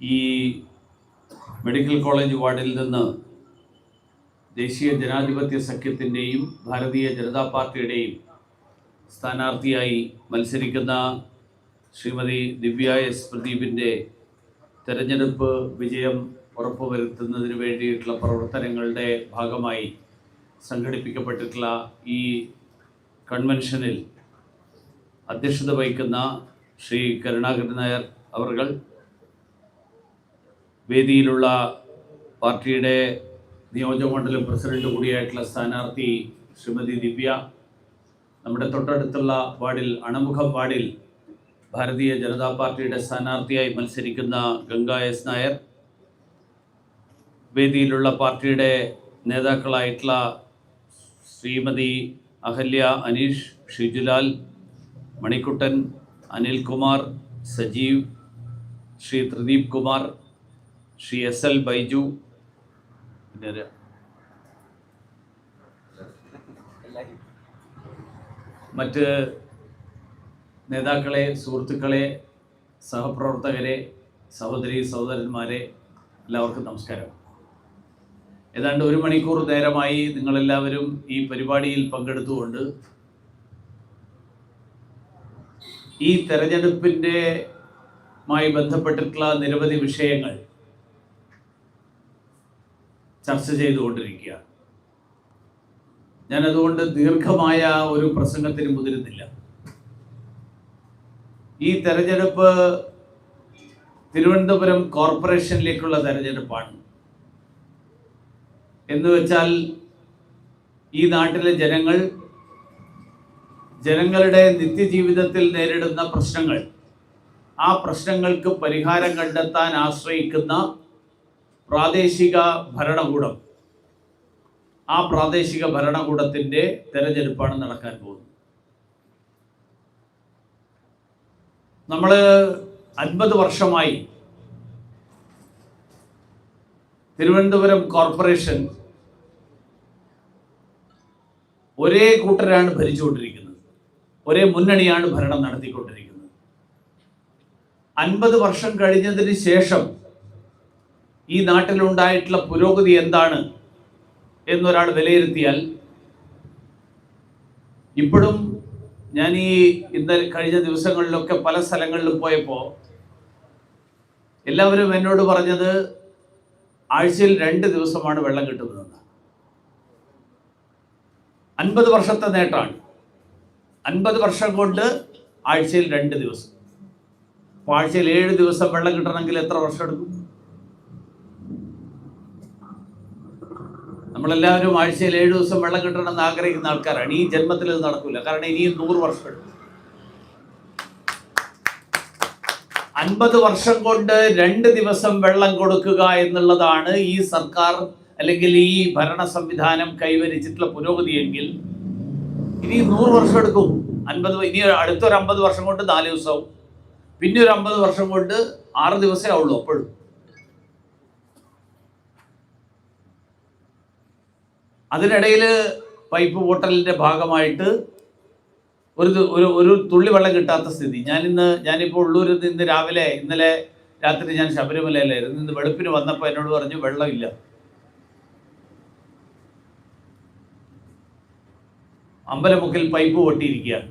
ഈ medical college വാർഡിൽ നിന്ന് ദേശീയ ജനാധിപത്യ സഖ്യത്തിന്റെയും ഭാരതീയ ജനതാ പാർട്ടിയുടെയും സ്ഥാനാർത്ഥിയായി മത്സരിക്കുന്ന ശ്രീമതി ദിവ്യ എസ് പ്രദീപിന്റെ തെരഞ്ഞെടുപ്പ് വിജയം ഉറപ്പുവരുത്തുന്നതിന് വേണ്ടിയിട്ടുള്ള പ്രവർത്തനങ്ങളുടെ ഭാഗമായി സംഘടിപ്പിക്കപ്പെട്ടിട്ടുള്ള ഈ കൺവെൻഷനിൽ അധ്യക്ഷത വഹിക്കുന്ന ശ്രീ കരുണാകരൻ നായർ അവർകൾ വേദിയിലുള്ള പാർട്ടിയുടെ നിയോജകമണ്ഡലം പ്രസിഡന്റ് കൂടിയായിട്ടുള്ള സ്ഥാനാർത്ഥി ശ്രീമതി ദിവ്യ. നമ്മുടെ തൊട്ടടുത്തുള്ള വാർഡിൽ അണമുഖം വാർഡിൽ ഭാരതീയ ജനതാ പാർട്ടിയുടെ സ്ഥാനാർത്ഥിയായി മത്സരിക്കുന്ന ഗംഗാ എസ് നായർ വേദിയിലുള്ള പാർട്ടിയുടെ നേതാക്കളായിട്ടുള്ള ശ്രീമതി അഹല്യ അനീഷ് ഷിജുലാൽ മണിക്കുട്ടൻ അനിൽകുമാർ സജീവ് ശ്രീ ത്രിദീപ് കുമാർ ശ്രീ എസ് എൽ ബൈജു പിന്നെ? മറ്റ് നേതാക്കളെ സുഹൃത്തുക്കളെ സഹപ്രവർത്തകരെ സഹോദരി സഹോദരന്മാരെ എല്ലാവർക്കും നമസ്കാരം ഏതാണ്ട് ഒരു മണിക്കൂർ നേരമായി നിങ്ങളെല്ലാവരും ഈ പരിപാടിയിൽ പങ്കെടുത്തുകൊണ്ട് ഈ തെരഞ്ഞെടുപ്പിന്റെ മായി ബന്ധപ്പെട്ടിട്ടുള്ള നിരവധി വിഷയങ്ങൾ ചർച്ച ചെയ്തുകൊണ്ടിരിക്കുകയാണ്. ഞാനതുകൊണ്ട് ദീർഘമായ ഒരു പ്രസംഗത്തിന് മുതിരുന്നില്ല. ഈ തെരഞ്ഞെടുപ്പ് തിരുവനന്തപുരം കോർപ്പറേഷനിലേക്കുള്ള തെരഞ്ഞെടുപ്പാണ്. എന്ന് വെച്ചാൽ ഈ നാട്ടിലെ ജനങ്ങൾ ജനങ്ങളുടെ നിത്യജീവിതത്തിൽ നേരിടുന്ന പ്രശ്നങ്ങൾ ആ പ്രശ്നങ്ങൾക്ക് പരിഹാരം കണ്ടെത്താൻ ആശ്രയിക്കുന്ന പ്രാദേശിക ഭരണകൂടം ആ പ്രാദേശിക ഭരണകൂടത്തിന്റെ തെരഞ്ഞെടുപ്പാണ് നടക്കാൻ പോകുന്നത്. നമ്മൾ അൻപത് വർഷമായി തിരുവനന്തപുരം കോർപ്പറേഷൻ ഒരേ കൂട്ടരാണ് ഭരിച്ചുകൊണ്ടിരിക്കുന്നത്. ഒരേ മുന്നണിയാണ് ഭരണം നടത്തിക്കൊണ്ടിരിക്കുന്നത്. അൻപത് വർഷം കഴിഞ്ഞതിന് ശേഷം ഈ നാട്ടിലുണ്ടായിട്ടുള്ള പുരോഗതി എന്താണ് എന്നൊരാൾ വിലയിരുത്തിയാൽ ഇപ്പോഴും ഞാൻ ഈ ഇന്നലെ കഴിഞ്ഞ ദിവസങ്ങളിലൊക്കെ പല സ്ഥലങ്ങളിലും പോയപ്പോൾ എല്ലാവരും എന്നോട് പറഞ്ഞത് ആഴ്ചയിൽ രണ്ട് ദിവസമാണ് വെള്ളം കിട്ടുന്നതെന്ന് അൻപത് വർഷത്തെ നേട്ടമാണ്. അൻപത് വർഷം കൊണ്ട് ആഴ്ചയിൽ രണ്ട് ദിവസം. അപ്പോൾ ആഴ്ചയിൽ ഏഴ് ദിവസം വെള്ളം കിട്ടണമെങ്കിൽ എത്ര വർഷം എടുക്കും? നമ്മളെല്ലാവരും ആഴ്ചയിൽ ഏഴ് ദിവസം വെള്ളം കിട്ടണമെന്ന് ആഗ്രഹിക്കുന്ന ആൾക്കാരാണ്. ഈ ജന്മത്തിൽ ഇത് നടക്കില്ല കാരണം ഇനിയും നൂറ് വർഷം എടുക്കും. അൻപത് വർഷം കൊണ്ട് രണ്ട് ദിവസം വെള്ളം കൊടുക്കുക എന്നുള്ളതാണ് ഈ സർക്കാർ അല്ലെങ്കിൽ ഈ ഭരണ സംവിധാനം കൈവരിച്ചിട്ടുള്ള പുരോഗതിയെങ്കിൽ ഇനി നൂറ് വർഷം എടുക്കും. അൻപത് ഇനി അടുത്തൊരു അമ്പത് വർഷം കൊണ്ട് നാല് ദിവസവും പിന്നെ ഒരു അമ്പത് വർഷം കൊണ്ട് ആറ് ദിവസമേ ആവുള്ളൂ അപ്പോഴും. അതിനിടയിൽ പൈപ്പ് പൊട്ടലിന്റെ ഭാഗമായിട്ട് ഒരു ഒരു ഒരു തുള്ളി വെള്ളം കിട്ടാത്ത സ്ഥിതി. ഞാനിന്ന് ഞാനിപ്പോൾ ഉള്ളൂരിൽ നിന്ന് രാവിലെ ഇന്നലെ രാത്രി ഞാൻ ശബരിമലയിലായിരുന്നു. ഇന്ന് വെളുപ്പിന് വന്നപ്പോൾ എന്നോട് പറഞ്ഞു വെള്ളമില്ല അമ്പലമുക്കിൽ പൈപ്പ് പൊട്ടിയിരിക്കുകയാണ്.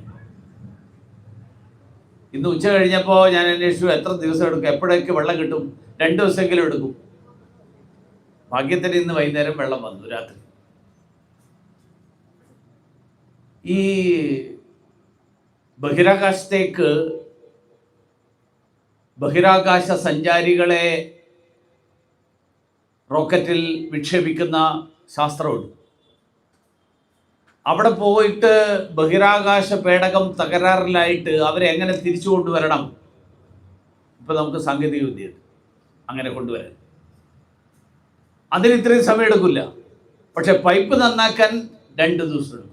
ഇന്ന് ഉച്ച കഴിഞ്ഞപ്പോൾ ഞാൻ അന്വേഷിച്ചു എത്ര ദിവസം എടുക്കും എപ്പോഴൊക്കെ വെള്ളം കിട്ടും? രണ്ട് ദിവസമെങ്കിലും എടുക്കും. ഭാഗ്യത്തിന് ഇന്ന് വൈകുന്നേരം വെള്ളം വന്നു രാത്രി. ഈ ബഹിരാകാശത്തേക്ക് ബഹിരാകാശ സഞ്ചാരികളെ റോക്കറ്റിൽ വിക്ഷേപിക്കുന്ന ശാസ്ത്രമുണ്ട്. അവിടെ പോയിട്ട് ബഹിരാകാശ പേടകം തകരാറിലായിട്ട് അവരെ എങ്ങനെ തിരിച്ചു കൊണ്ടുവരണം? ഇപ്പം നമുക്ക് സാങ്കേതിക വിദ്യയുണ്ട് അങ്ങനെ കൊണ്ടുവരാൻ. അതിന് ഇത്രയും സമയം എടുക്കില്ല. പക്ഷെ പൈപ്പ് നന്നാക്കാൻ രണ്ട് ദിവസം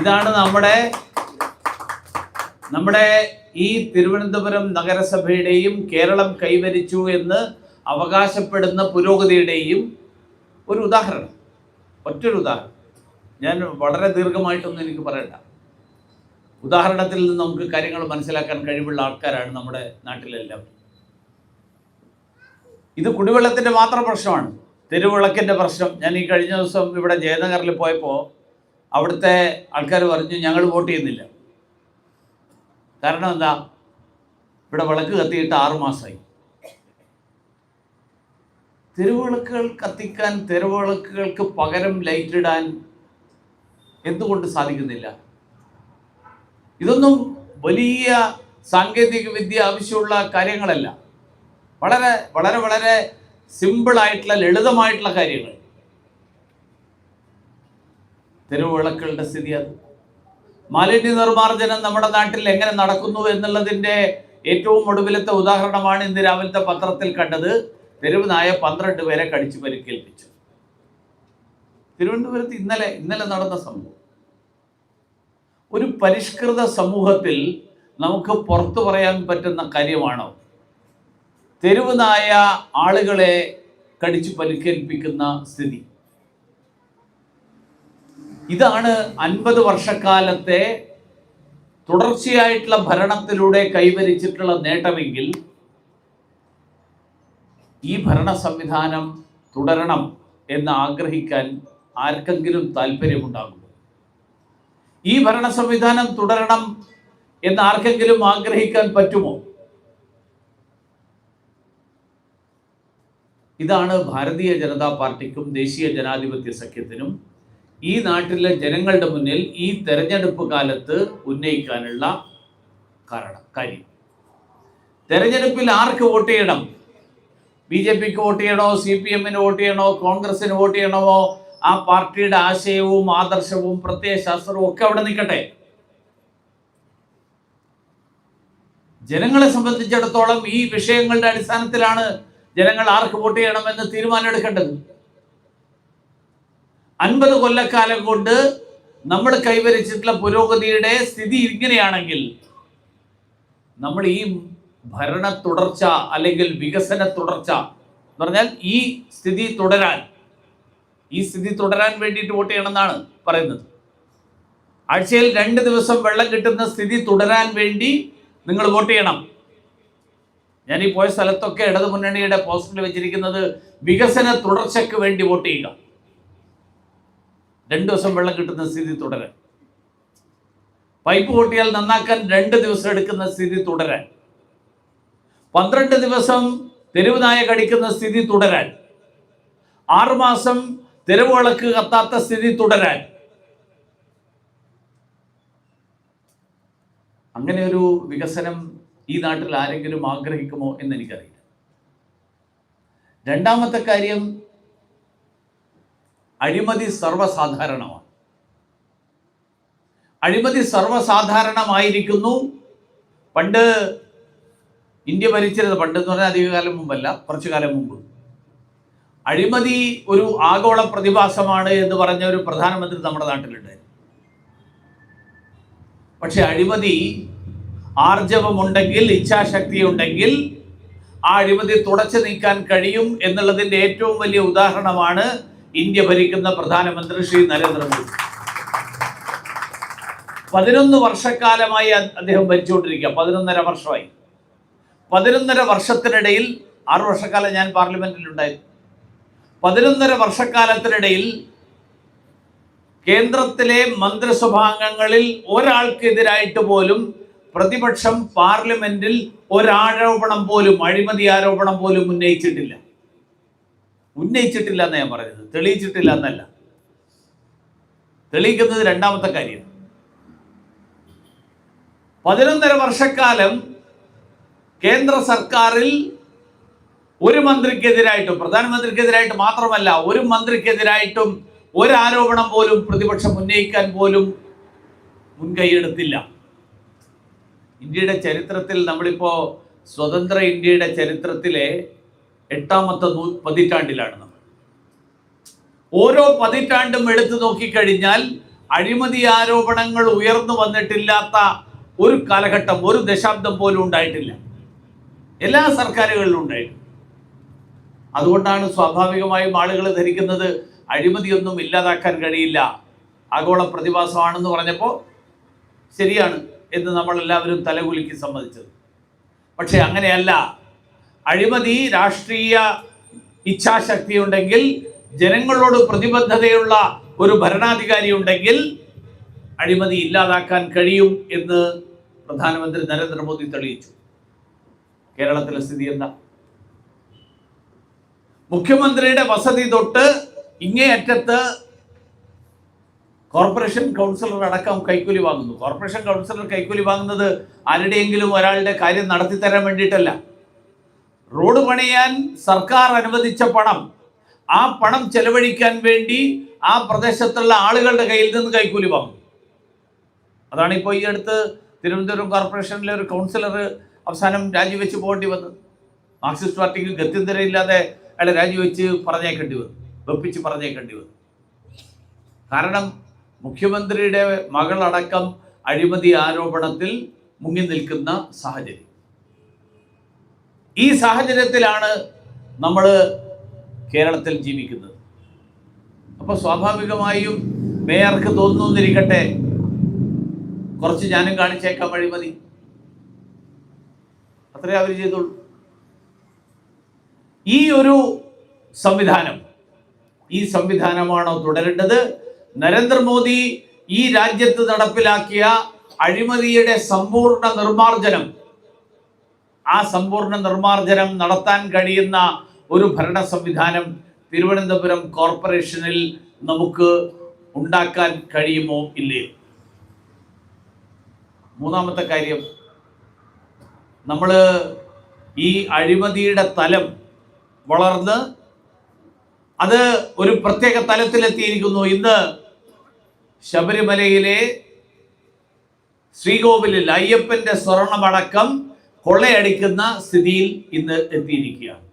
ഇതാണ് നമ്മുടെ നമ്മുടെ ഈ തിരുവനന്തപുരം നഗരസഭയുടെയും കേരളം കൈവരിച്ചു എന്ന് അവകാശപ്പെടുന്ന പുരോഗതിയുടെയും ഒരു ഉദാഹരണം. ഒറ്റൊരു ഉദാഹരണം ഞാൻ വളരെ ദീർഘമായിട്ടൊന്നും എനിക്ക് പറയണ്ട. ഉദാഹരണത്തിൽ നിന്ന് നമുക്ക് കാര്യങ്ങൾ മനസ്സിലാക്കാൻ കഴിവുള്ള ആൾക്കാരാണ് നമ്മുടെ നാട്ടിലെല്ലാം ഇത് കുടിവെള്ളത്തിന്റെ മാത്രം പ്രശ്നമാണ്. തെരുവിളക്കിന്റെ പ്രശ്നം. ഞാൻ ഈ കഴിഞ്ഞ ദിവസം ഇവിടെ ജയനഗറിൽ പോയപ്പോൾ അവിടുത്തെ ആൾക്കാർ പറഞ്ഞു ഞങ്ങൾ വോട്ട് ചെയ്യുന്നില്ല. കാരണം എന്താ? ഇവിടെ വിളക്ക് കത്തിയിട്ട് ആറു മാസമായി തെരുവിളക്കുകൾ കത്തിക്കാൻ തെരുവിളക്കുകൾക്ക് പകരം ലൈറ്റ് ഇടാൻ എന്തുകൊണ്ട് സാധിക്കുന്നില്ല? ഇതൊന്നും വലിയ സാങ്കേതിക വിദ്യ ആവശ്യമുള്ള കാര്യങ്ങളല്ല. വളരെ വളരെ വളരെ സിമ്പിളായിട്ടുള്ള ലളിതമായിട്ടുള്ള കാര്യങ്ങൾ. തെരുവിളക്കുകളുടെ സ്ഥിതി അത്. മാലിന്യ നിർമ്മാർജനം നമ്മുടെ നാട്ടിൽ എങ്ങനെ നടക്കുന്നു എന്നുള്ളതിന്റെ ഏറ്റവും ഒടുവിലത്തെ ഉദാഹരണമാണ് ഇന്ന് രാവിലത്തെ പത്രത്തിൽ കണ്ടത്. തെരുവ് നായ പന്ത്രണ്ട് പേരെ കടിച്ചു പരിക്കേൽപ്പിച്ചു. തിരുവനന്തപുരത്ത് ഇന്നലെ ഇന്നലെ നടന്ന സംഭവം. ഒരു പരിഷ്കൃത സമൂഹത്തിൽ നമുക്ക് പുറത്തു പറയാൻ പറ്റുന്ന കാര്യമാണോ? തെരുവ് നായ ആളുകളെ കടിച്ചു പരിക്കേൽപ്പിക്കുന്ന സ്ഥിതി. ഇതാണ് അൻപത് വർഷക്കാലത്തെ തുടർച്ചയായിട്ടുള്ള ഭരണത്തിലൂടെ കൈവരിച്ചിട്ടുള്ള നേട്ടമെങ്കിൽ ഈ ഭരണ സംവിധാനം തുടരണം എന്ന് ആഗ്രഹിക്കാൻ ആർക്കെങ്കിലും താല്പര്യമുണ്ടാകുമോ? ഈ ഭരണ സംവിധാനം തുടരണം എന്ന് ആർക്കെങ്കിലും ആഗ്രഹിക്കാൻ പറ്റുമോ? ഇതാണ് ഭാരതീയ ജനതാ പാർട്ടിക്കും ദേശീയ ജനാധിപത്യ സഖ്യത്തിനും ഈ നാട്ടിലെ ജനങ്ങളുടെ മുന്നിൽ ഈ തെരഞ്ഞെടുപ്പ് കാലത്ത് ഉന്നയിക്കാനുള്ള കാരണം കാര്യം. തെരഞ്ഞെടുപ്പിൽ ആർക്ക് വോട്ട് ചെയ്യണം? ബി ജെ പിക്ക് വോട്ട് ചെയ്യണോ സി പി എമ്മിന് വോട്ട് ചെയ്യണോ കോൺഗ്രസിന് വോട്ട് ചെയ്യണമോ ആ പാർട്ടിയുടെ ആശയവും ആദർശവും പ്രത്യയശാസ്ത്രവും ഒക്കെ അവിടെ നിൽക്കട്ടെ. ജനങ്ങളെ സംബന്ധിച്ചിടത്തോളം ഈ വിഷയങ്ങളുടെ അടിസ്ഥാനത്തിലാണ് ജനങ്ങൾ ആർക്ക് വോട്ട് ചെയ്യണമെന്ന് തീരുമാനം എടുക്കേണ്ടത് അൻപത് കൊല്ലക്കാലം കൊണ്ട് നമ്മൾ കൈവരിച്ചിട്ടുള്ള പുരോഗതിയുടെ സ്ഥിതി ഇങ്ങനെയാണെങ്കിൽ നമ്മൾ ഈ ഭരണ തുടർച്ച അല്ലെങ്കിൽ വികസന തുടർച്ച എന്ന് പറഞ്ഞാൽ ഈ സ്ഥിതി തുടരാൻ ഈ സ്ഥിതി തുടരാൻ വേണ്ടിയിട്ട് വോട്ട് ചെയ്യണമെന്നാണ് പറയുന്നത്. ആഴ്ചയിൽ രണ്ട് ദിവസം വെള്ളം കിട്ടുന്ന സ്ഥിതി തുടരാൻ വേണ്ടി നിങ്ങൾ വോട്ട് ചെയ്യണം. ഞാൻ ഈ പോയ സ്ഥലത്തൊക്കെ ഇടതു മുന്നണിയുടെ പോസ്റ്ററിൽ വെച്ചിരിക്കുന്നത് വികസന തുടർച്ചയ്ക്ക് വേണ്ടി വോട്ട് ചെയ്യുക. രണ്ട് ദിവസം വെള്ളം കിട്ടുന്ന സ്ഥിതി തുടരാൻ. പൈപ്പ് പൊട്ടിയാൽ നന്നാക്കാൻ രണ്ട് ദിവസം എടുക്കുന്ന സ്ഥിതി തുടരാൻ. പന്ത്രണ്ട് ദിവസം തെരുവ് നായ കടിക്കുന്ന സ്ഥിതി തുടരാൻ. ആറുമാസം തെരുവ് വിളക്ക് കത്താത്ത സ്ഥിതി തുടരാൻ. അങ്ങനെ ഒരു വികസനം ഈ നാട്ടിൽ ആരെങ്കിലും ആഗ്രഹിക്കുമോ എന്ന് എനിക്കറിയില്ല രണ്ടാമത്തെ കാര്യം അഴിമതി സർവസാധാരണമാണ്. അഴിമതി സർവസാധാരണമായിരിക്കുന്നു. പണ്ട് ഇന്ത്യ ഭരിച്ചിരുന്നത് പണ്ട് എന്ന് പറഞ്ഞാൽ അധികകാലം മുമ്പല്ല കുറച്ചു കാലം മുമ്പ്. അഴിമതി ഒരു ആഗോള പ്രതിഭാസമാണ് എന്ന് പറഞ്ഞ ഒരു പ്രധാനമന്ത്രി നമ്മുടെ നാട്ടിലുണ്ട് പക്ഷെ അഴിമതി ആർജവമുണ്ടെങ്കിൽ ഇച്ഛാശക്തി ഉണ്ടെങ്കിൽ ആ അഴിമതി തുടച്ചു നീക്കാൻ കഴിയും എന്നുള്ളതിന്റെ ഏറ്റവും വലിയ ഉദാഹരണമാണ് ഇന്ത്യ ഭരിക്കുന്ന പ്രധാനമന്ത്രി ശ്രീ നരേന്ദ്രമോദി. പതിനൊന്ന് വർഷക്കാലമായി അദ്ദേഹം ഭരിച്ചുകൊണ്ടിരിക്കുക പതിനൊന്നര വർഷമായി. പതിനൊന്നര വർഷത്തിനിടയിൽ ആറു വർഷക്കാലം ഞാൻ പാർലമെന്റിൽ പാർലമെന്റിലുണ്ടായിരുന്നു. പതിനൊന്നര വർഷക്കാലത്തിനിടയിൽ കേന്ദ്രത്തിലെ മന്ത്രിസഭാംഗങ്ങളിൽ ഒരാൾക്കെതിരായിട്ട് പോലും പ്രതിപക്ഷം പാർലമെന്റിൽ ഒരാരോപണം പോലും അഴിമതി ആരോപണം പോലും ഉന്നയിച്ചിട്ടില്ല. ഉന്നയിച്ചിട്ടില്ല എന്ന് ഞാൻ പറയുന്നത്. തെളിയിച്ചിട്ടില്ല എന്നല്ല. തെളിയിക്കുന്നത് രണ്ടാമത്തെ കാര്യം. പതിനൊന്നര വർഷക്കാലം കേന്ദ്ര സർക്കാരിൽ ഒരു മന്ത്രിക്കെതിരായിട്ടും പ്രധാനമന്ത്രിക്കെതിരായിട്ട് മാത്രമല്ല ഒരു മന്ത്രിക്കെതിരായിട്ടും ആരോപണം പോലും പ്രതിപക്ഷം ഉന്നയിക്കാൻ പോലും മുൻകൈയെടുത്തില്ല. ഇന്ത്യയുടെ ചരിത്രത്തിൽ നമ്മളിപ്പോ സ്വതന്ത്ര ഇന്ത്യയുടെ ചരിത്രത്തിലെ എട്ടാമത്തെ നൂ പതിറ്റാണ്ടിലാണ് നമ്മൾ. ഓരോ പതിറ്റാണ്ടും എടുത്തു നോക്കിക്കഴിഞ്ഞാൽ അഴിമതി ആരോപണങ്ങൾ ഉയർന്നു വന്നിട്ടില്ലാത്ത ഒരു കാലഘട്ടം ഒരു ദശാബ്ദം പോലും ഉണ്ടായിട്ടില്ല. എല്ലാ സർക്കാരുകളിലും ഉണ്ടായിട്ടുണ്ട് അതുകൊണ്ടാണ് സ്വാഭാവികമായും ആളുകൾ ധരിക്കുന്നത് അഴിമതിയൊന്നും ഇല്ലാതാക്കാൻ കഴിയില്ല. ആഗോള പ്രതിഭാസമാണെന്ന് പറഞ്ഞപ്പോൾ ശരിയാണ് എന്ന് നമ്മൾ എല്ലാവരും തലകുലുക്കി സമ്മതിച്ചത്. പക്ഷേ അങ്ങനെയല്ല. അഴിമതി രാഷ്ട്രീയ ഇച്ഛാശക്തി ഉണ്ടെങ്കിൽ ജനങ്ങളോട് പ്രതിബദ്ധതയുള്ള ഒരു ഭരണാധികാരി ഉണ്ടെങ്കിൽ അഴിമതി ഇല്ലാതാക്കാൻ കഴിയും എന്ന് പ്രധാനമന്ത്രി നരേന്ദ്രമോദി തെളിയിച്ചു. കേരളത്തിലെ സ്ഥിതി എന്താ? മുഖ്യമന്ത്രിയുടെ വസതി തൊട്ട് ഇങ്ങേയറ്റത്ത് കോർപ്പറേഷൻ കൗൺസിലർ അടക്കം കൈക്കൂലി വാങ്ങുന്നു. കോർപ്പറേഷൻ കൗൺസിലർ കൈക്കൂലി വാങ്ങുന്നത് ആരുടെയെങ്കിലും ഒരാളുടെ കാര്യം നടത്തി തരാൻ വേണ്ടിയിട്ടല്ല. റോഡ് പണിയാൻ സർക്കാർ അനുവദിച്ച പണം ആ പണം ചെലവഴിക്കാൻ വേണ്ടി ആ പ്രദേശത്തുള്ള ആളുകളുടെ കയ്യിൽ നിന്ന് കൈക്കൂലി വാങ്ങും അതാണ് ഇപ്പോൾ ഈ അടുത്ത് തിരുവനന്തപുരം കോർപ്പറേഷനിലെ ഒരു കൗൺസിലർ അവസാനം രാജിവെച്ച് പോകേണ്ടി വന്നത് മാർക്സിസ്റ്റ് പാർട്ടിക്ക് ഗത്യന്തരമില്ലാതെ അയാളെ രാജിവെച്ച് പറഞ്ഞേക്കേണ്ടി വന്നു. വെപ്പിച്ച് പറഞ്ഞേക്കേണ്ടി വന്നു. കാരണം മുഖ്യമന്ത്രിയുടെ മകളടക്കം അഴിമതി ആരോപണത്തിൽ മുങ്ങി നിൽക്കുന്ന സാഹചര്യം. ഈ സാഹചര്യത്തിലാണ് നമ്മൾ കേരളത്തിൽ ജീവിക്കുന്നത്. അപ്പോൾ സ്വാഭാവികമായും മേയർക്ക് തോന്നുന്നിരിക്കട്ടെ. കുറച്ച് ഞാനും കാണിച്ചേക്കാം അഴിമതി. അത്രേ അവർ ചെയ്തുള്ളൂ. ഈ ഒരു സംവിധാനം ഈ സംവിധാനമാണോ തുടരേണ്ടത്? നരേന്ദ്രമോദി ഈ രാജ്യത്ത് നടപ്പിലാക്കിയ അഴിമതിയുടെ സമ്പൂർണ നിർമാർജനം ആ സമ്പൂർണ നിർമാർജനം നടത്താൻ കഴിയുന്ന ഒരു ഭരണ സംവിധാനം തിരുവനന്തപുരം കോർപ്പറേഷനിൽ നമുക്ക് ഉണ്ടാക്കാൻ കഴിയുമോ ഇല്ലയോ? മൂന്നാമത്തെ കാര്യം നമ്മൾ ഈ അഴിമതിയുടെ തലം വളർന്ന് അത് ഒരു പ്രത്യേക തലത്തിലെത്തിയിരിക്കുന്നു. ഇന്ന് ശബരിമലയിലെ ശ്രീകോവിലിൽ അയ്യപ്പന്റെ സ്വർണമടക്കം കൊള്ളയടിക്കുന്ന സ്ഥിതിയിൽ ഇന്ന് എത്തിയിരിക്കുകയാണ്.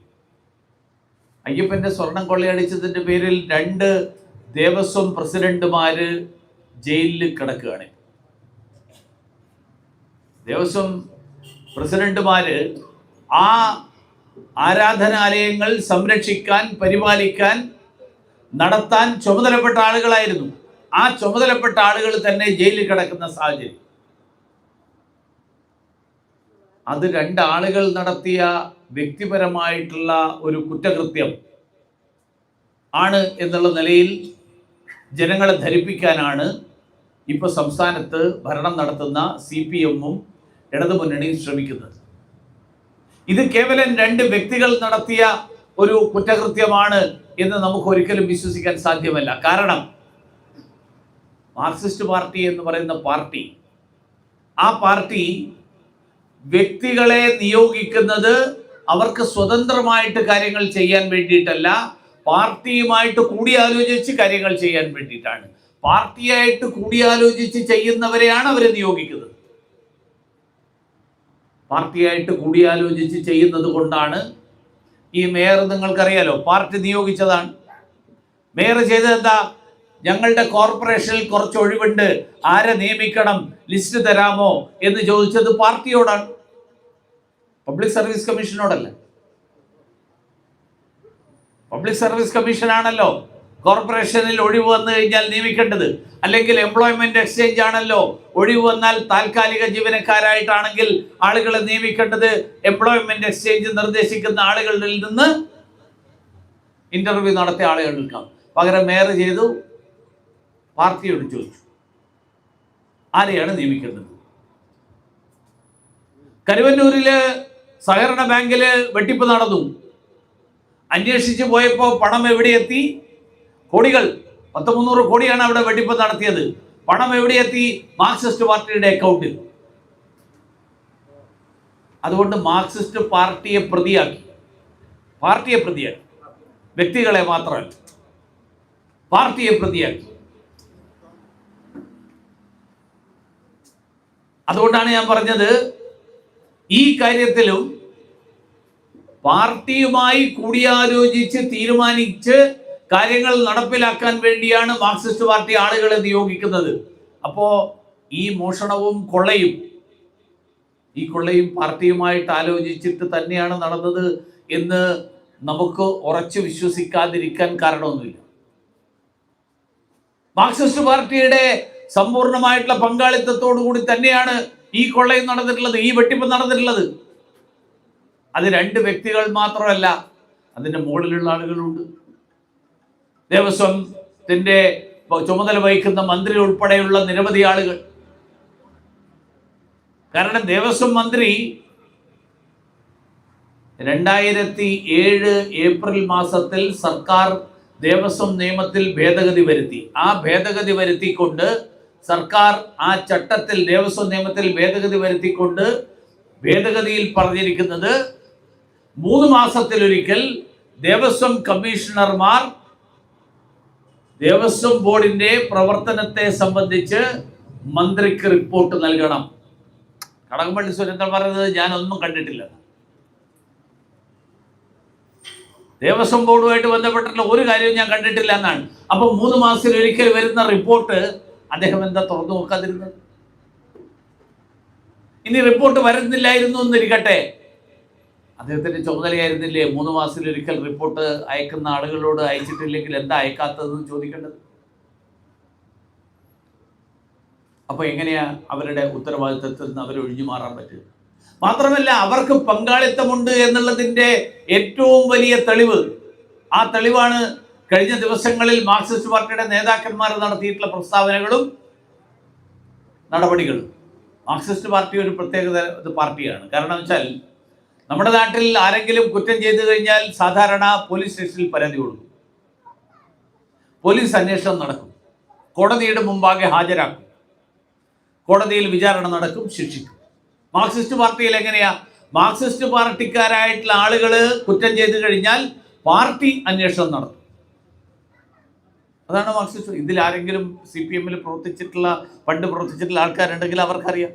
അയ്യപ്പന്റെ സ്വർണം കൊള്ളയടിച്ചതിന്റെ പേരിൽ രണ്ട് ദേവസ്വം പ്രസിഡന്റുമാര് ജയിലിൽ കിടക്കുകയാണ്. ദേവസ്വം പ്രസിഡന്റുമാര് ആ ആരാധനാലയങ്ങൾ സംരക്ഷിക്കാൻ പരിപാലിക്കാൻ നടത്താൻ ചുമതലപ്പെട്ട ആളുകളായിരുന്നു. ആ ചുമതലപ്പെട്ട ആളുകൾ തന്നെ ജയിലിൽ കിടക്കുന്ന സാഹചര്യം. അത് രണ്ടാളുകൾ നടത്തിയ വ്യക്തിപരമായിട്ടുള്ള ഒരു കുറ്റകൃത്യം ആണ് എന്നുള്ള നിലയിൽ ജനങ്ങളെ ധരിപ്പിക്കാനാണ് ഇപ്പോൾ സംസ്ഥാനത്ത് ഭരണം നടത്തുന്ന സി പി എമ്മും ഇടതുമുന്നണിയും ശ്രമിക്കുന്നത്. ഇത് കേവലം രണ്ട് വ്യക്തികൾ നടത്തിയ ഒരു കുറ്റകൃത്യമാണ് എന്ന് നമുക്ക് ഒരിക്കലും വിശ്വസിക്കാൻ സാധ്യമല്ല. കാരണം മാർക്സിസ്റ്റ് പാർട്ടി എന്ന് പറയുന്ന പാർട്ടി ആ പാർട്ടി വ്യക്തികളെ നിയോഗിക്കുന്നത് അവർക്ക് സ്വതന്ത്രമായിട്ട് കാര്യങ്ങൾ ചെയ്യാൻ വേണ്ടിയിട്ടല്ല പാർട്ടിയുമായിട്ട് കൂടിയാലോചിച്ച് കാര്യങ്ങൾ ചെയ്യാൻ വേണ്ടിയിട്ടാണ്. പാർട്ടിയായിട്ട് കൂടിയാലോചിച്ച് ചെയ്യുന്നവരെയാണ് അവരെ നിയോഗിക്കുന്നത്. പാർട്ടിയായിട്ട് കൂടിയാലോചിച്ച് ചെയ്യുന്നത് കൊണ്ടാണ് ഈ മേയർ നിങ്ങൾക്കറിയാലോ പാർട്ടി നിയോഗിച്ചതാണ്. മേയർ ചെയ്തതെന്താ ഞങ്ങളുടെ കോർപ്പറേഷനിൽ കുറച്ച് ഒഴിവുണ്ട്. ആരെ നിയമിക്കണം ലിസ്റ്റ് തരാമോ എന്ന് ചോദിച്ചത് പാർട്ടിയോടാണ്. പബ്ലിക് സർവീസ് കമ്മീഷനോടല്ല പബ്ലിക് സർവീസ് കമ്മീഷനാണല്ലോ കോർപ്പറേഷനിൽ ഒഴിവ് വന്നു കഴിഞ്ഞാൽ നിയമിക്കേണ്ടത്. അല്ലെങ്കിൽ എംപ്ലോയ്മെന്റ് എക്സ്ചേഞ്ച് ആണല്ലോ. ഒഴിവ് വന്നാൽ താൽക്കാലിക ജീവനക്കാരായിട്ടാണെങ്കിൽ ആളുകളെ നിയമിക്കേണ്ടത് എംപ്ലോയ്മെന്റ് എക്സ്ചേഞ്ച് നിർദ്ദേശിക്കുന്ന ആളുകളിൽ നിന്ന് ഇന്റർവ്യൂ നടത്തിയ ആളുകൾ നിൽക്കാം പകരം മേയർ ചെയ്തു പാർട്ടിയോട് ചോദിച്ചു. ആരെയാണ് നിയമിക്കേണ്ടത്? കരുവന്നൂരിൽ സഹകരണ ബാങ്കിൽ വെട്ടിപ്പ് നടന്നു. അന്വേഷിച്ചു പോയപ്പോൾ പണം എവിടെ എത്തി കോടികൾ പത്ത് മുന്നൂറ് കോടിയാണ് അവിടെ വെടിപ്പ് നടത്തിയത്. പണം എവിടെ എത്തി മാർക്സിസ്റ്റ് പാർട്ടിയുടെ അക്കൗണ്ടിൽ അതുകൊണ്ട് മാർക്സിസ്റ്റ് പാർട്ടിയെ പ്രതിയാക്കി. പാർട്ടിയെ പ്രതിയാക്കി. വ്യക്തികളെ മാത്രമല്ല. പാർട്ടിയെ പ്രതിയാക്കി. അതുകൊണ്ടാണ് ഞാൻ പറഞ്ഞത് ഈ കാര്യത്തിലും പാർട്ടിയുമായി കൂടിയാലോചിച്ച് തീരുമാനിച്ച് കാര്യങ്ങൾ നടപ്പിലാക്കാൻ വേണ്ടിയാണ് മാർക്സിസ്റ്റ് പാർട്ടി ആളുകളെ നിയോഗിക്കുന്നത്. അപ്പോൾ ഈ മോഷണവും കൊള്ളയും ഈ കൊള്ളയും പാർട്ടിയുമായിട്ട് ആലോചിച്ചിട്ട് തന്നെയാണ് നടന്നത് എന്ന് നമുക്ക് ഉറച്ചു വിശ്വസിക്കാതിരിക്കാൻ കാരണമൊന്നുമില്ല. മാർക്സിസ്റ്റ് പാർട്ടിയുടെ സമ്പൂർണമായിട്ടുള്ള പങ്കാളിത്തത്തോടു കൂടി തന്നെയാണ് ഈ കൊള്ളയും നടന്നിട്ടുള്ളത് ഈ വെട്ടിപ്പ് നടന്നിട്ടുള്ളത്. അത് രണ്ട് വ്യക്തികൾ മാത്രമല്ല അതിന്റെ മുകളിലുള്ള ആളുകളുണ്ട്. ദേവസ്വത്തിന്റെ ചുമതല വഹിക്കുന്ന മന്ത്രി ഉൾപ്പെടെയുള്ള നിരവധി ആളുകൾ. കാരണം ദേവസ്വം മന്ത്രി രണ്ടായിരത്തി ഏഴ് ഏപ്രിൽ മാസത്തിൽ സർക്കാർ ദേവസ്വം നിയമത്തിൽ ഭേദഗതി വരുത്തി. ആ ഭേദഗതി വരുത്തിക്കൊണ്ട് സർക്കാർ ആ ചട്ടത്തിൽ ദേവസ്വം നിയമത്തിൽ ഭേദഗതി വരുത്തിക്കൊണ്ട് ഭേദഗതിയിൽ പറഞ്ഞിരിക്കുന്നത് മൂന്ന് മാസത്തിലൊരിക്കൽ ദേവസ്വം കമ്മീഷണർമാർ ദേവസ്വം ബോർഡിന്റെ പ്രവർത്തനത്തെ സംബന്ധിച്ച് മന്ത്രിക്ക് റിപ്പോർട്ട് നൽകണം. കടകംപള്ളി സുരേന്ദ്രൻ പറയുന്നത് ഞാൻ ഒന്നും കണ്ടിട്ടില്ല. ദേവസ്വം ബോർഡുമായിട്ട് ബന്ധപ്പെട്ടിട്ടുള്ള ഒരു കാര്യവും ഞാൻ കണ്ടിട്ടില്ല എന്നാണ്. അപ്പൊ മൂന്ന് മാസത്തിൽ ഒരിക്കൽ വരുന്ന റിപ്പോർട്ട് അദ്ദേഹം എന്താ തുറന്നു നോക്കാതിരുന്നത്? ഇനി റിപ്പോർട്ട് വരുന്നില്ലായിരുന്നു എന്നിരിക്കട്ടെ. അദ്ദേഹത്തിന്റെ ചുമതലയായിരുന്നില്ലേ? മൂന്ന് മാസത്തിൽ ഒരിക്കൽ റിപ്പോർട്ട് അയക്കുന്ന ആളുകളോട് അയച്ചിട്ടില്ലെങ്കിൽ എന്താ അയക്കാത്തതെന്ന് ചോദിക്കേണ്ടത്? അപ്പോൾ എങ്ങനെയാ അവരുടെ ഉത്തരവാദിത്തത്തിൽ നിന്ന് അവർ ഒഴിഞ്ഞു മാറാൻ പറ്റുക? മാത്രമല്ല അവർക്ക് പങ്കാളിത്തമുണ്ട് എന്നുള്ളതിന്റെ ഏറ്റവും വലിയ തെളിവ്. ആ തെളിവാണ് കഴിഞ്ഞ ദിവസങ്ങളിൽ മാർക്സിസ്റ്റ് പാർട്ടിയുടെ നേതാക്കന്മാർ നടത്തിയിട്ടുള്ള പ്രസ്താവനകളും നടപടികളും. മാർക്സിസ്റ്റ് പാർട്ടി ഒരു പ്രത്യേകത പാർട്ടിയാണ്. കാരണം വെച്ചാൽ നമ്മുടെ നാട്ടിൽ ആരെങ്കിലും കുറ്റം ചെയ്തു കഴിഞ്ഞാൽ സാധാരണ പോലീസ് സ്റ്റേഷനിൽ പരാതി കൊടുക്കും. പോലീസ് അന്വേഷണം നടക്കും. കോടതിയുടെ മുമ്പാകെ ഹാജരാക്കും. കോടതിയിൽ വിചാരണ നടക്കും ശിക്ഷിക്കും. മാർക്സിസ്റ്റ് പാർട്ടിയിൽ എങ്ങനെയാ? മാർക്സിസ്റ്റ് പാർട്ടിക്കാരായിട്ടുള്ള ആളുകൾ കുറ്റം ചെയ്തു കഴിഞ്ഞാൽ പാർട്ടി അന്വേഷണം നടത്തും. അതാണ് മാർക്സിസ്റ്റ്. ഇതിൽ ആരെങ്കിലും സി പി എമ്മിൽ പ്രവർത്തിച്ചിട്ടുള്ള പണ്ട് പ്രവർത്തിച്ചിട്ടുള്ള ആൾക്കാരുണ്ടെങ്കിൽ അവർക്കറിയാം.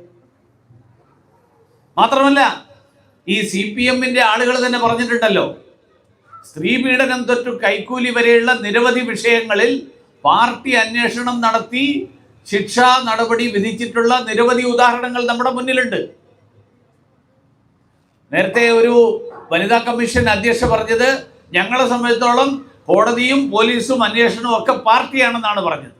മാത്രമല്ല ഈ സി പി എമ്മിന്റെ ആളുകൾ തന്നെ പറഞ്ഞിട്ടുണ്ടല്ലോ. സ്ത്രീ പീഡനം തൊട്ട് കൈക്കൂലി വരെയുള്ള നിരവധി വിഷയങ്ങളിൽ പാർട്ടി അന്വേഷണം നടത്തി ശിക്ഷാ നടപടി വിധിച്ചിട്ടുള്ള നിരവധി ഉദാഹരണങ്ങൾ നമ്മുടെ മുന്നിലുണ്ട്. നേരത്തെ ഒരു വനിതാ കമ്മീഷൻ അധ്യക്ഷ പറഞ്ഞത് ഞങ്ങളെ സംബന്ധിച്ചോളം കോടതിയും പോലീസും അന്വേഷണവും ഒക്കെ പാർട്ടിയാണെന്നാണ് പറഞ്ഞത്.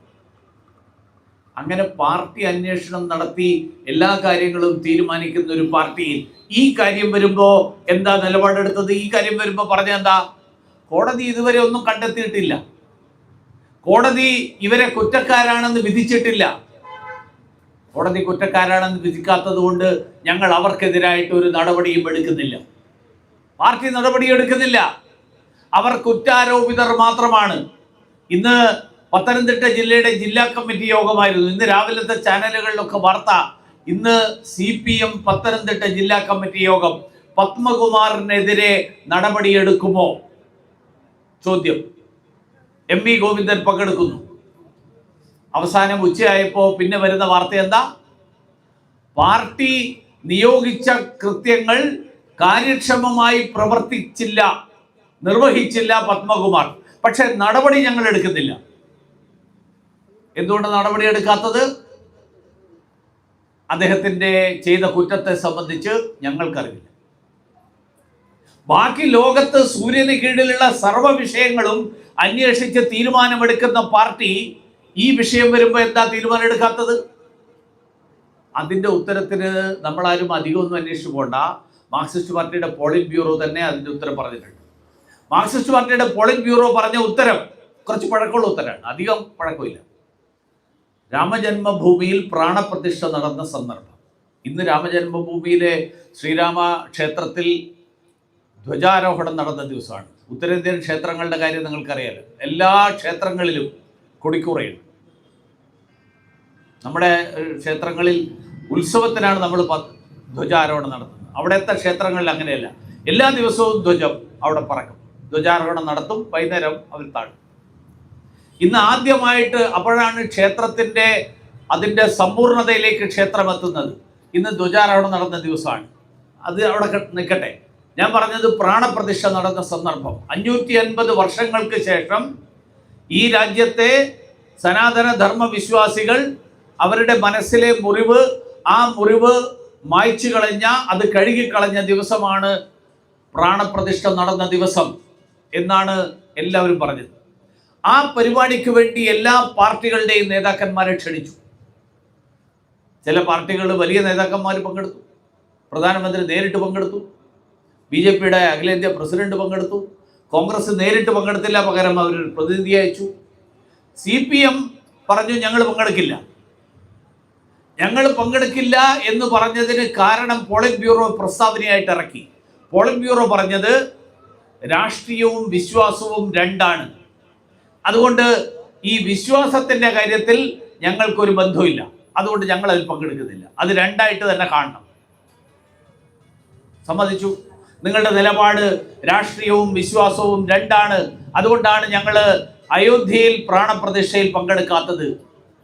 അങ്ങനെ പാർട്ടി അന്വേഷണം നടത്തി എല്ലാ കാര്യങ്ങളും തീരുമാനിക്കുന്ന ഒരു പാർട്ടിയിൽ ഈ കാര്യം വരുമ്പോ എന്താ നിലപാടെടുത്തത്? ഈ കാര്യം വരുമ്പോ പറഞ്ഞ എന്താ? കോടതി ഇതുവരെ ഒന്നും കണ്ടെത്തിയിട്ടില്ല. കോടതി ഇവരെ കുറ്റക്കാരാണെന്ന് വിധിച്ചിട്ടില്ല. കോടതി കുറ്റക്കാരാണെന്ന് വിധിക്കാത്തത് കൊണ്ട് ഞങ്ങൾ അവർക്കെതിരായിട്ട് ഒരു നടപടിയും എടുക്കുന്നില്ല. പാർട്ടി നടപടി എടുക്കുന്നില്ല. അവർ കുറ്റാരോപിതർ മാത്രമാണ്. ഇന്ന് പത്തനംതിട്ട ജില്ലയുടെ ജില്ലാ കമ്മിറ്റി യോഗമായിരുന്നു. ഇന്ന് രാവിലത്തെ ചാനലുകളിലൊക്കെ വാർത്ത. ഇന്ന് സി പി എം പത്തനംതിട്ട ജില്ലാ കമ്മിറ്റി യോഗം. പത്മകുമാറിനെതിരെ നടപടിയെടുക്കുമോ? ചോദ്യം. എം വി ഗോവിന്ദൻ പങ്കെടുക്കുന്നു. അവസാനം ഉച്ചയായപ്പോൾ പിന്നെ വരുന്ന വാർത്ത എന്താ? പാർട്ടി നിയോഗിച്ച കൃത്യങ്ങൾ കാര്യക്ഷമമായി പ്രവർത്തിച്ചില്ല നിർവഹിച്ചില്ല പത്മകുമാർ. പക്ഷെ നടപടി ഞങ്ങൾ എടുക്കുന്നില്ല. എന്തുകൊണ്ട് നടപടി എടുക്കാത്തത്? അദ്ദേഹത്തിന്റെ ചെയ്ത കുറ്റത്തെ സംബന്ധിച്ച് ഞങ്ങൾക്കറിയില്ല ബാക്കി ലോകത്ത് സൂര്യന് കീഴിലുള്ള സർവ വിഷയങ്ങളും അന്വേഷിച്ച് തീരുമാനമെടുക്കുന്ന പാർട്ടി ഈ വിഷയം വരുമ്പോൾ എന്താ തീരുമാനം എടുക്കാത്തത്? അതിന്റെ ഉത്തരത്തിന് നമ്മളാരും അധികമൊന്നും അന്വേഷിച്ചു പോണ്ട. മാർക്സിസ്റ്റ് പാർട്ടിയുടെ പോളിറ്റ് ബ്യൂറോ തന്നെ അതിന്റെ ഉത്തരം പറഞ്ഞിട്ടുണ്ട്. മാർക്സിസ്റ്റ് പാർട്ടിയുടെ പോളിറ്റ് ബ്യൂറോ പറഞ്ഞ ഉത്തരം കുറച്ച് പഴക്കമുള്ള ഉത്തരമാണ്. അധികം പഴക്കമില്ല. രാമജന്മഭൂമിയിൽ പ്രാണപ്രതിഷ്ഠ നടന്ന സന്ദർഭം. ഇന്ന് രാമജന്മഭൂമിയിലെ ശ്രീരാമ ക്ഷേത്രത്തിൽ ധ്വജാരോഹണം നടന്ന ദിവസമാണ്. ഉത്തരേന്ത്യൻ ക്ഷേത്രങ്ങളുടെ കാര്യം നിങ്ങൾക്കറിയാലോ. എല്ലാ ക്ഷേത്രങ്ങളിലും കൊടിക്കൂറയുണ്ട്. നമ്മുടെ ക്ഷേത്രങ്ങളിൽ ഉത്സവത്തിനാണ് നമ്മൾ ധ്വജാരോഹണം നടത്തുന്നത്. അവിടുത്തെ ക്ഷേത്രങ്ങളിൽ അങ്ങനെയല്ല. എല്ലാ ദിവസവും ധ്വജം അവിടെ പറക്കും. ധ്വജാരോഹണം നടത്തും വൈകുന്നേരം അവർ താഴും. ഇന്ന് ആദ്യമായിട്ട് അപ്പോഴാണ് ക്ഷേത്രത്തിന്റെ അതിന്റെ സമ്പൂർണതയിലേക്ക് ക്ഷേത്രം എത്തുന്നത്. ഇന്ന് ധ്വജാരോഹണം നടന്ന ദിവസമാണ്. അത് അവിടെ നിൽക്കട്ടെ. ഞാൻ പറഞ്ഞത് പ്രാണപ്രതിഷ്ഠ നടന്ന സന്ദർഭം. അഞ്ഞൂറ്റി അൻപത് വർഷങ്ങൾക്ക് ശേഷം ഈ രാജ്യത്തെ സനാതന ധർമ്മ വിശ്വാസികൾ അവരുടെ മനസ്സിലെ മുറിവ് ആ മുറിവ് മായ്ച്ചു കളഞ്ഞ അത് കഴുകിക്കളഞ്ഞ ദിവസമാണ് പ്രാണപ്രതിഷ്ഠ നടന്ന ദിവസം എന്നാണ് എല്ലാവരും പറഞ്ഞത്. ആ പരിപാടിക്ക് വേണ്ടി എല്ലാ പാർട്ടികളുടെയും നേതാക്കന്മാരെ ക്ഷണിച്ചു. ചില പാർട്ടികൾ വലിയ നേതാക്കന്മാർ പങ്കെടുത്തു. പ്രധാനമന്ത്രി നേരിട്ട് പങ്കെടുത്തു. ബി ജെ പിയുടെ അഖിലേന്ത്യാ പ്രസിഡന്റ് പങ്കെടുത്തു. കോൺഗ്രസ് നേരിട്ട് പങ്കെടുത്തില്ല പകരം അവർ പ്രതിനിധി അയച്ചു. സി പി എം പറഞ്ഞു ഞങ്ങൾ പങ്കെടുക്കില്ല. ഞങ്ങൾ പങ്കെടുക്കില്ല എന്ന് പറഞ്ഞതിന് കാരണം പോളിറ്റ് ബ്യൂറോ പ്രസ്താവനയായിട്ട് ഇറക്കി. പോളിറ്റ് ബ്യൂറോ പറഞ്ഞത് രാഷ്ട്രീയവും വിശ്വാസവും രണ്ടാണ്. അതുകൊണ്ട് ഈ വിശ്വാസത്തിന്റെ കാര്യത്തിൽ ഞങ്ങൾക്കൊരു ബന്ധമില്ല അതുകൊണ്ട് ഞങ്ങൾ അതിൽ പങ്കെടുക്കുന്നില്ല. അത് രണ്ടായിട്ട് തന്നെ കാണണം. സമ്മതിച്ചു? നിങ്ങളുടെ നിലപാട് രാഷ്ട്രീയവും വിശ്വാസവും രണ്ടാണ്. അതുകൊണ്ടാണ് ഞങ്ങൾ അയോധ്യയിൽ പ്രാണപ്രതിഷ്ഠയിൽ പങ്കെടുക്കാത്തത്.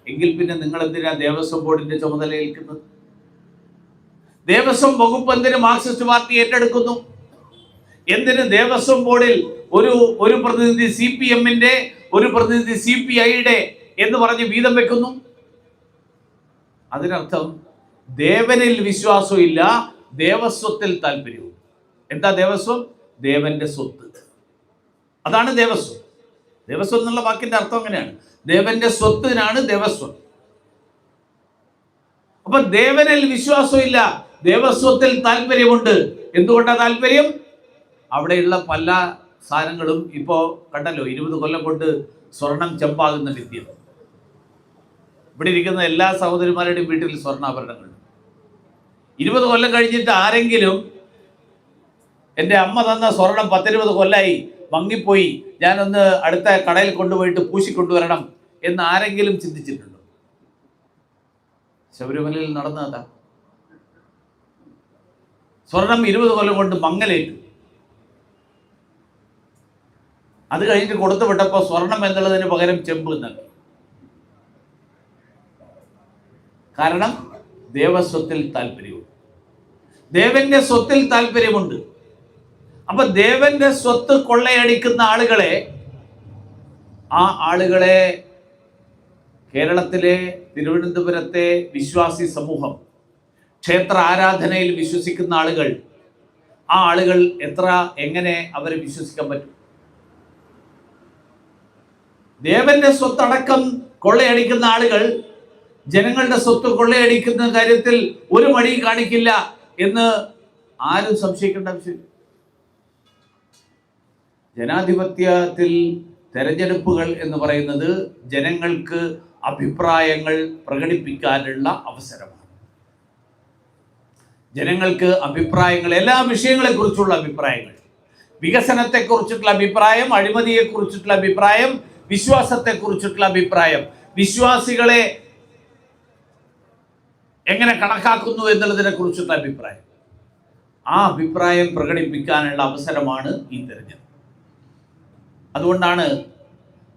എങ്കിൽ പിന്നെ നിങ്ങൾ എന്തിനാ ദേവസ്വം ബോർഡിന്റെ ചുമതല ഏൽക്കുന്നത്? ദേവസ്വം വകുപ്പ് എന്തിന് മാർക്സിസ്റ്റ് പാർട്ടി ഏറ്റെടുക്കുന്നു? എന്തിന് ദേവസ്വം ബോർഡിൽ ഒരു ഒരു പ്രതിനിധി സി പി എമ്മിന്റെ ഒരു പ്രതിനിധി സി പി ഐയുടെ എന്ന് പറഞ്ഞ് വീതം വെക്കുന്നു. അതിനർത്ഥം ദേവനിൽ വിശ്വാസമില്ല ദേവസ്വത്തിൽ താല്പര്യവും. എന്താ ദേവസ്വം? ദേവന്റെ സ്വത്ത്. അതാണ് ദേവസ്വം. ദേവസ്വം എന്നുള്ള വാക്കിന്റെ അർത്ഥം അങ്ങനെയാണ്. ദേവന്റെ സ്വത്തിനാണ് ദേവസ്വം. അപ്പൊ ദേവനിൽ വിശ്വാസമില്ല ദേവസ്വത്തിൽ താല്പര്യമുണ്ട്. എന്തുകൊണ്ടാണ് താല്പര്യം? അവിടെയുള്ള പല സാധനങ്ങളും ഇപ്പോ കണ്ടല്ലോ ഇരുപത് കൊല്ലം കൊണ്ട് സ്വർണം ചെമ്പാകുന്ന വിദ്യ. ഇവിടെ ഇരിക്കുന്ന എല്ലാ സഹോദരിമാരുടെയും വീട്ടിൽ സ്വർണാഭരണങ്ങൾ. ഇരുപത് കൊല്ലം കഴിഞ്ഞിട്ട് ആരെങ്കിലും എന്റെ അമ്മ തന്ന സ്വർണം പത്തിരുപത് കൊല്ലായി മങ്ങിപ്പോയി ഞാനൊന്ന് അടുത്ത കടയിൽ കൊണ്ടുപോയിട്ട് പൂശിക്കൊണ്ടുവരണം എന്ന് ആരെങ്കിലും ചിന്തിച്ചിട്ടുണ്ടോ? ശബരിമലയിൽ നടന്നതാ. സ്വർണം ഇരുപത് കൊല്ലം കൊണ്ട് മങ്ങലേറ്റു. അത് കഴിഞ്ഞിട്ട് കൊടുത്തു വിട്ടപ്പോൾ സ്വർണം എന്നുള്ളതിന് പകരം ചെമ്പ് നൽകി. കാരണം ദേവസ്വത്തിൽ താല്പര്യമുണ്ട്. ദേവന്റെ സ്വത്തിൽ താല്പര്യമുണ്ട്. അപ്പൊ ദേവന്റെ സ്വത്ത് കൊള്ളയടിക്കുന്ന ആളുകളെ ആ ആളുകളെ കേരളത്തിലെ തിരുവനന്തപുരത്തെ വിശ്വാസി സമൂഹം ക്ഷേത്ര ആരാധനയിൽ വിശ്വസിക്കുന്ന ആളുകൾ ആ ആളുകൾ എത്ര എങ്ങനെ അവരെ വിശ്വസിക്കാൻ പറ്റും? ദേവന്റെ സ്വത്തടക്കം കൊള്ളയടിക്കുന്ന ആളുകൾ ജനങ്ങളുടെ സ്വത്ത് കൊള്ളയടിക്കുന്ന കാര്യത്തിൽ ഒരു മടി കാണിക്കില്ല എന്ന് ആരും സംശയിക്കേണ്ട ആവശ്യമില്ല. ജനാധിപത്യത്തിൽ തെരഞ്ഞെടുപ്പുകൾ എന്ന് പറയുന്നത് ജനങ്ങൾക്ക് അഭിപ്രായങ്ങൾ പ്രകടിപ്പിക്കാനുള്ള അവസരമാണ്. ജനങ്ങൾക്ക് അഭിപ്രായങ്ങൾ എല്ലാ വിഷയങ്ങളെക്കുറിച്ചുള്ള അഭിപ്രായങ്ങൾ വികസനത്തെക്കുറിച്ചിട്ടുള്ള അഭിപ്രായം അഴിമതിയെക്കുറിച്ചിട്ടുള്ള അഭിപ്രായം വിശ്വാസത്തെക്കുറിച്ചിട്ടുള്ള അഭിപ്രായം. വിശ്വാസികളെ എങ്ങനെ കണക്കാക്കുന്നു എന്നുള്ളതിനെ കുറിച്ചുള്ള അഭിപ്രായം. ആ അഭിപ്രായം പ്രകടിപ്പിക്കാനുള്ള അവസരമാണ് ഈ തെരഞ്ഞെടുപ്പ്. അതുകൊണ്ടാണ്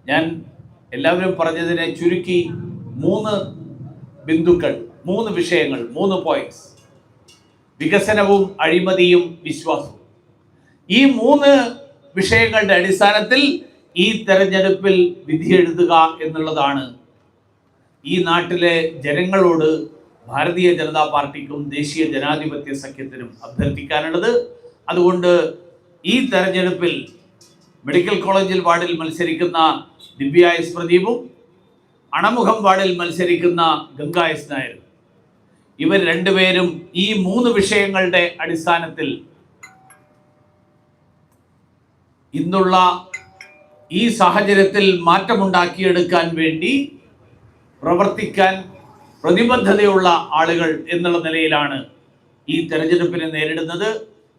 ഞാൻ എല്ലാവരും പറഞ്ഞതിനെ ചുരുക്കി മൂന്ന് ബിന്ദുക്കൾ മൂന്ന് വിഷയങ്ങൾ മൂന്ന് പോയിന്റ്സ് വികസനവും അഴിമതിയും വിശ്വാസവും. ഈ മൂന്ന് വിഷയങ്ങളുടെ അടിസ്ഥാനത്തിൽ ഈ തെരഞ്ഞെടുപ്പിൽ വിധിയെഴുതുക എന്നുള്ളതാണ് ഈ നാട്ടിലെ ജനങ്ങളോട് ഭാരതീയ ജനതാ പാർട്ടിക്കും ദേശീയ ജനാധിപത്യ സഖ്യത്തിനും അഭ്യർത്ഥിക്കാനുള്ളത്. അതുകൊണ്ട് ഈ തെരഞ്ഞെടുപ്പിൽ മെഡിക്കൽ കോളേജിൽ വാർഡിൽ മത്സരിക്കുന്ന ദിവ്യ എസ് പ്രദീപും അണമുഖം വാർഡിൽ മത്സരിക്കുന്ന ഗംഗാ എസ് നായരും. ഇവർ രണ്ടുപേരും ഈ മൂന്ന് വിഷയങ്ങളുടെ അടിസ്ഥാനത്തിൽ ഇന്നുള്ള ഈ സാഹചര്യത്തിൽ മാറ്റമുണ്ടാക്കിയെടുക്കാൻ വേണ്ടി പ്രവർത്തിക്കാൻ പ്രതിബദ്ധതയുള്ള ആളുകൾ എന്നുള്ള നിലയിലാണ് ഈ തെരഞ്ഞെടുപ്പിനെ നേരിടുന്നത്.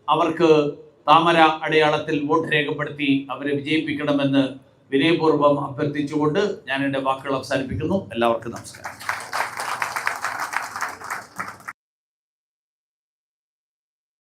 അവർക്ക് താമര അടയാളത്തിൽ വോട്ട് രേഖപ്പെടുത്തി അവരെ വിജയിപ്പിക്കണമെന്ന് വിനയപൂർവം അഭ്യർത്ഥിച്ചുകൊണ്ട് ഞാൻ എന്റെ വാക്കുകൾ അവസാനിപ്പിക്കുന്നു. എല്ലാവർക്കും നമസ്കാരം.